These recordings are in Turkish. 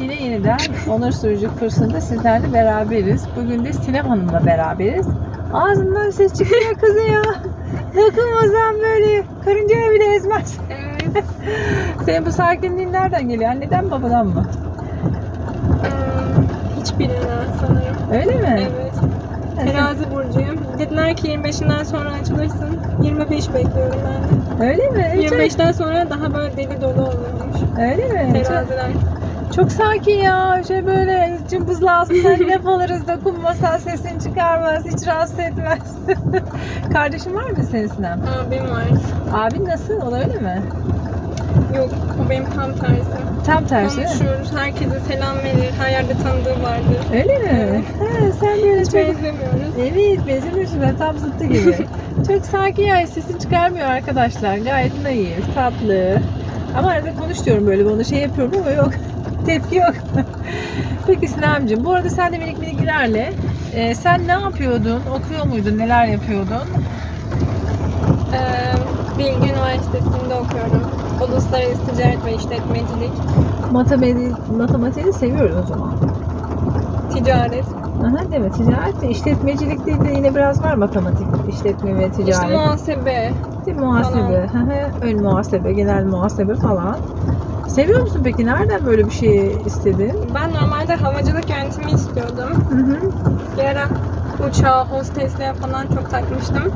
niyetiyle yeniden Onur Sürücü kursunda sizlerle beraberiz. Bugün de Sinem Hanım'la beraberiz. Ağzından ses çıkıyor kızı ya. Dokunmasan böyle karıncaya bile ezmez. Evet. Senin bu sakinliğin nereden geliyor? Anneden babadan mı? Hmm, Hiçbirinden sanırım. Öyle mi? Evet. Terazi burcuyum. Dediler ki 25'inden sonra açılırsın. 25 bekliyorum ben de. Öyle mi? Hiç- 25'ten sonra daha böyle deli dolu oluyormuş. Öyle mi? Teraziler. çok sakin ya. Şey böyle cımbızla ağzından laf alırız dokunmasan sesini çıkarmaz. Hiç rahatsız etmez. Kardeşin var mı senin Sinem? Abim var. Abin nasıl? O da öyle mi? Yok o benim tam tersi. Tam tersi. Konuşuyoruz. Herkese selam verir. Her yerde tanıdığı vardır. Öyle mi? Evet. Ha, sen böyle Hiç çok... benzemiyoruz. Evet benzemiyorsun ben tam zıttı gibi. çok sakin ya sesini çıkarmıyor arkadaşlar. Gayet naif, tatlı. Ama arada konuş diyorum böyle bana şey yapıyorum ama yok. Tepki yok. Peki Sinemciğim bu arada sen de minik miniklerle e, sen ne yapıyordun? Okuyor muydun? Neler yapıyordun? Ee, Bilgi Üniversitesi'nde okuyorum. Uluslararası Ticaret ve İşletmecilik. Matematiği, matematiği seviyoruz o zaman. Ticaret. Aha değil mi? Ticaret ve işletmecilik değil de yine biraz var matematik, işletme ve ticaret. İşte muhasebe. Değil mi? Muhasebe, ön muhasebe, genel muhasebe falan. Seviyor musun peki? Nereden böyle bir şey istedin? Ben normalde havacılık yönetimi istiyordum. Hı hı. Bir ara uçağa, hostesliğe falan çok takmıştım.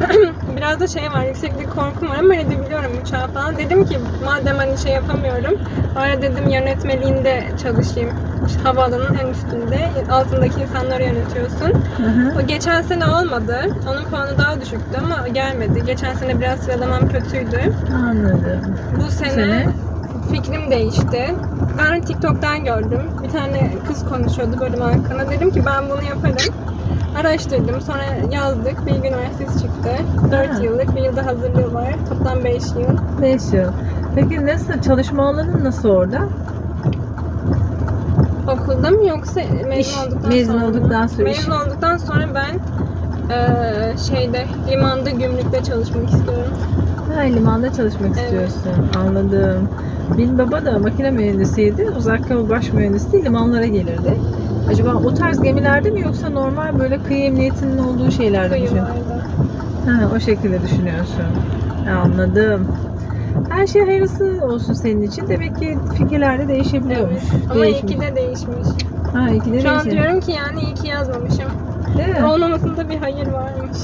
Biraz da şey var, yükseklik korkum var ama edebiliyorum uçağa falan. Dedim ki madem hani şey yapamıyorum, ara dedim yönetmeliğinde çalışayım. İşte havaalanının en üstünde, altındaki insanları yönetiyorsun. Hı hı. O geçen sene olmadı. Onun puanı daha düşüktü ama gelmedi. Geçen sene biraz sıralamam kötüydü. Anladım. Bu sene, sene? Fikrim değişti. Ben TikTok'tan gördüm. Bir tane kız konuşuyordu bölüm hakkında. Dedim ki ben bunu yaparım. Araştırdım. Sonra yazdık. Bilgi Üniversitesi çıktı. 4 Ha. yıllık. Bir yılda hazırlığı var. Toplam 5 yıl. 5 yıl. Peki nasıl? Çalışma alanın nasıl orada? Okulda mı yoksa mezun İş, olduktan mezun sonra mı? olduktan sonra. Mezun olduktan sonra ben eee, şeyde limanda gümrükte çalışmak istiyorum. Ha, limanda çalışmak Evet. istiyorsun. Anladım. Benim baba da makine mühendisiydi. Uzak yol baş mühendisi limanlara gelirdi. Acaba o tarz gemilerde mi yoksa normal böyle kıyı emniyetinin olduğu şeylerde mi? Ha, o şekilde düşünüyorsun. Anladım. Her şey hayırlısı olsun senin için. Demek ki fikirler de değişebiliyormuş. Evet. Ama Değişmiş. iki de değişmiş. Ha, iki de Şu an değişmiş. diyorum ki yani iyi ki yazmamışım. Olmamasında bir hayır varmış.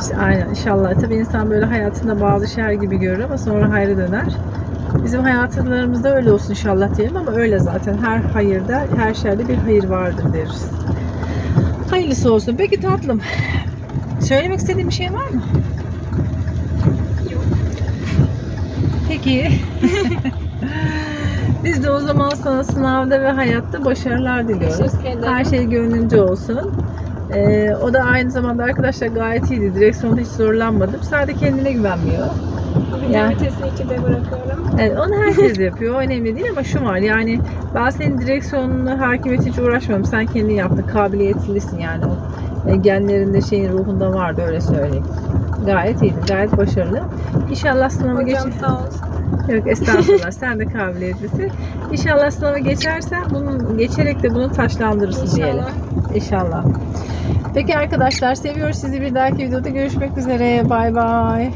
İşte aynen inşallah. Tabii insan böyle hayatında bazı şer gibi görür ama sonra hayra döner. Bizim hayatlarımızda öyle olsun inşallah diyelim ama öyle zaten. Her hayırda, her şerde bir hayır vardır deriz. Hayırlısı olsun. Peki tatlım. Söylemek istediğin bir şey var mı? Yok. Peki. Biz de o zaman sana sınavda ve hayatta başarılar diliyoruz. Her şey gönlünce olsun. Ee, o da aynı zamanda arkadaşlar gayet iyiydi. Direksiyonda hiç zorlanmadım. Sadece kendine güvenmiyor. Bir Ya. de vitesi 2'de bırakıyorum. Evet, onu herkes yapıyor. O önemli değil ama şu var yani ben senin direksiyonuna hakimiyeti hiç uğraşmadım. Sen kendin yaptın. Kabiliyetlisin yani. O e, genlerinde şeyin ruhunda vardı öyle söyleyeyim. Gayet iyiydi. Gayet başarılı. İnşallah sınavı geç. Hocam sağ olsun. Yok estağfurullah. Sen de kabiliyetlisin. İnşallah sınavı geçersen bunun geçerek de bunu taşlandırırsın diyelim. İnşallah. İnşallah. Peki arkadaşlar seviyoruz sizi. Bir dahaki videoda görüşmek üzere. Bay bay.